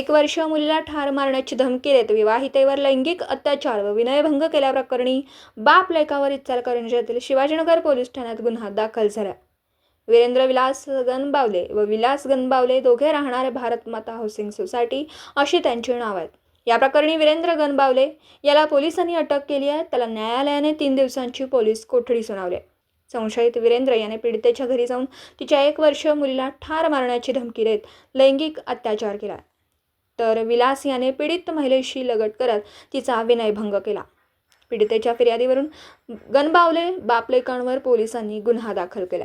एक वर्ष मुलीला ठार मारण्याची धमकी देत विवाहितेवर लैंगिक अत्याचार व विनयभंग केल्याप्रकरणी बाप लेखावर इचार येथील शिवाजीनगर पोलीस ठाण्यात गुन्हा दाखल झाला. वीरेंद्र विलास गणबावले व विलास गणबावले दोघे राहणारे भारत माता हाऊसिंग सोसायटी अशी त्यांची नाव आहेत. या प्रकरणी वीरेंद्र गणबावले याला पोलिसांनी अटक केली आहे. त्याला न्यायालयाने तीन दिवसांची पोलीस कोठडी सुनावली संशयित वीरेंद्र याने पीडितेच्या घरी जाऊन तिच्या एक वर्ष मुलीला ठार मारण्याची धमकी देत लैंगिक अत्याचार केला तर विलास याने पीडित महिलेशी लगट करत तिचा विनयभंग केला. पीडितेच्या फिर्यादीवरून गणबावले बापलेकांवर पोलिसांनी गुन्हा दाखल केला.